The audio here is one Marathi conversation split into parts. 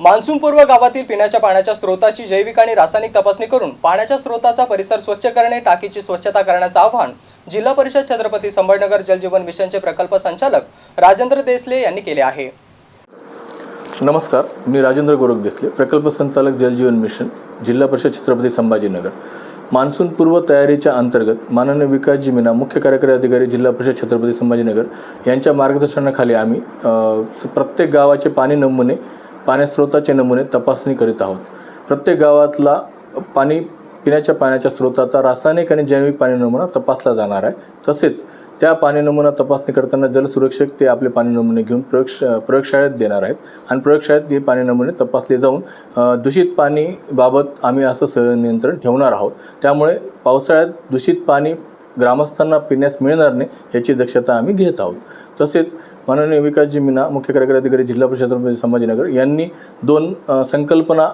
मान्सूनपूर्व गावातील पिण्याच्या पाण्याच्या स्रोताची जैविक आणि रासायनिक तपासणी करून पाण्याच्या स्रोताचा परिसर स्वच्छ करणे टाकीची स्वच्छता करण्याचं आवाहन जिल्हा परिषद छत्रपती संभाजीनगर जलजीवन मिशनचे प्रकल्प संचालक राजेंद्र देसले यांनी केले आहे. नमस्कार मी राजेंद्र गोरख देसले प्रकल्प संचालक जलजीवन मिशन जिल्हा परिषद छत्रपती संभाजीनगर. मान्सूनपूर्व तयारीच्या अंतर्गत माननीय विकासजी मीना मुख्य कार्यकारी अधिकारी जिल्हा परिषद छत्रपती संभाजीनगर यांच्या मार्गदर्शनाखाली आम्ही प्रत्येक गावाचे पाणी नमुने पाण्यास्रोताचे नमुने तपासणी करीत आहोत. प्रत्येक गावातला पाणी पिण्याच्या पाण्याच्या स्रोताचा रासायनिक आणि जैविक पाणी नमुना तपासला जाणार आहे. तसेच त्या पाणी नमुना तपासणी करताना जलसुरक्षक ते आपले पाणी नमुने घेऊन प्रयोगश प्रयोगशाळेत देणार आहेत. आणि प्रयोगशाळेत हे पाणी नमुने तपासले जाऊन दूषित पाणीबाबत आम्ही असं सहनियंत्रण ठेवणार आहोत. त्यामुळे पावसाळ्यात दूषित पाणी ग्रामस्थांना पिण्यास मिळणार नाही याची दक्षता आम्ही घेत आहोत. तसेच माननीय विकासजी मीना मुख्य कार्यकारी अधिकारी जिल्हा परिषद संभाजीनगर यांनी दोन संकल्पना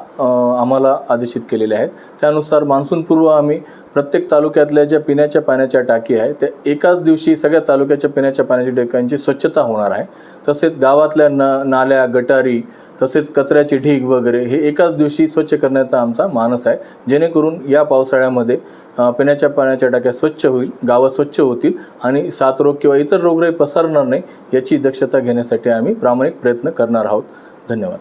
आम्हाला आदेशित केलेल्या आहेत. त्यानुसार मान्सूनपूर्व आम्ही प्रत्येक तालुक्यातल्या ज्या पिण्याच्या पाण्याच्या टाकी आहे त्या एकाच दिवशी सगळ्या तालुक्याच्या पिण्याच्या पाण्याच्या टाक्यांची स्वच्छता होणार आहे. तसेच गावातल्या न नाल्या गटारी तसेच कचऱ्याचे ढीग वगैरे हे एकाच दिवशी स्वच्छ करण्याचा आमचा मानस आहे. जेणेकरून या पावसाळ्यामध्ये पिण्याच्या पाण्याच्या टाक्या स्वच्छ होईल गावं स्वच्छ होतील आणि साथरोग किंवा इतर रोगराई पसरणार नाही याची दक्षता घेण्यासाठी आम्ही प्रामाणिक प्रयत्न करणार आहोत. धन्यवाद.